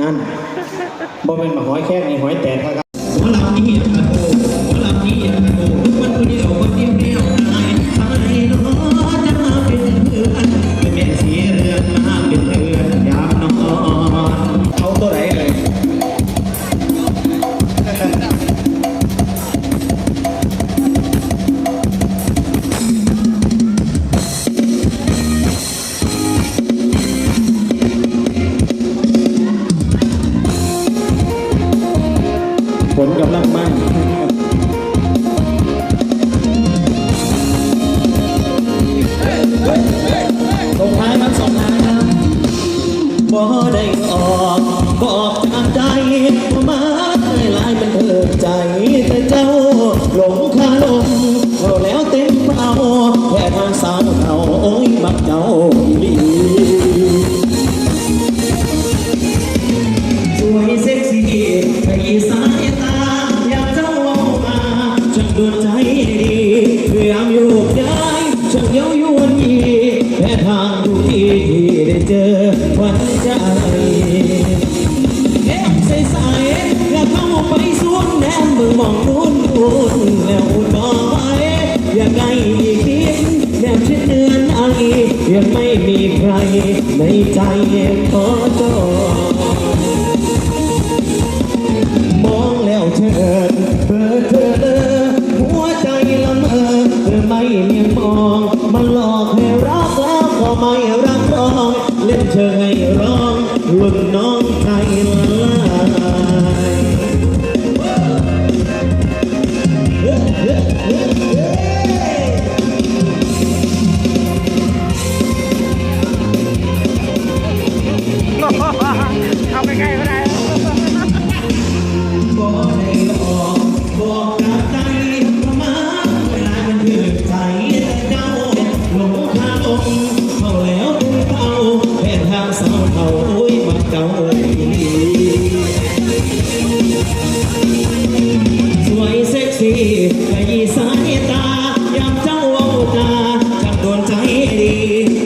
นั่นบ่เป็นมาหอยแค่นี้หอยแตกครับ ผลกำลังมั่นตรงท้ายมันสองท้ายนะบ่ได้ออกบอกจากใจมาเคยลายมันเถิดใจแต่เจ้าหลงคาลมเขาแล้วเต็มเป่าแค่ทางสาวเขาโอ้ยบักเจ้าดีสวยเซ็กซี่ให้สายตา ฉันเย้ายวนยีแค่ทางทุกทีที่ได้เจอวันใจเอ๊ะใส่ใส่อย่าเข้าไปสวนแนมมือมองนู้นนู้นแล้วต่อไปอย่าไงอีกนิดแนมชิดเนือนไอยังไม่มีใครในใจขอจอ อยรักร้อง เล่นเธอให้ร้องลุ่นน้องใจล แค่ทางเศร้าเขาโอ้ยบักเจ้าดีสวยเซ็กซี่ขยี้สายตายามเจ้าเอาตาจับโดนใจดี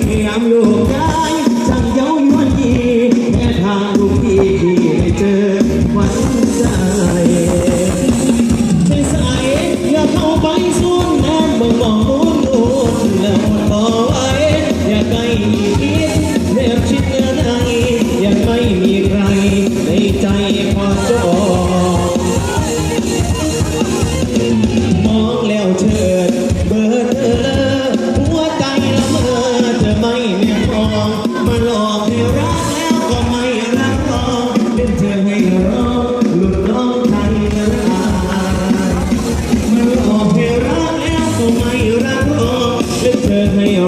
พยายามอยู่ใกายจังเย้ายวนยีแค่ทางทุกทีที่ได้เจอวันใจใส่ใส่อย่าเข้าไปส่นแนมบ่มองโน้นโน้นแล้วต่อไว้อย่าใกล้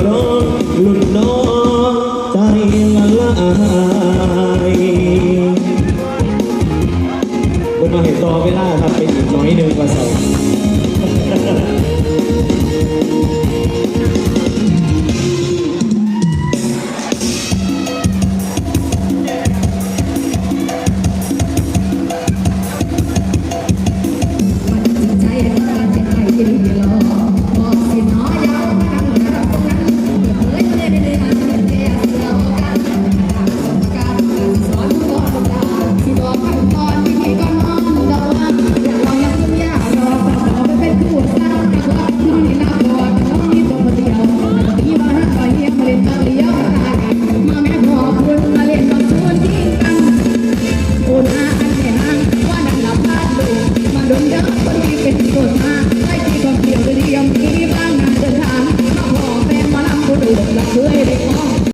ร้อนลุดน้องใจละลายบนมาเห็นต่อเวลาครับเป็นอีกน้อยหนึ่งกว่าเสา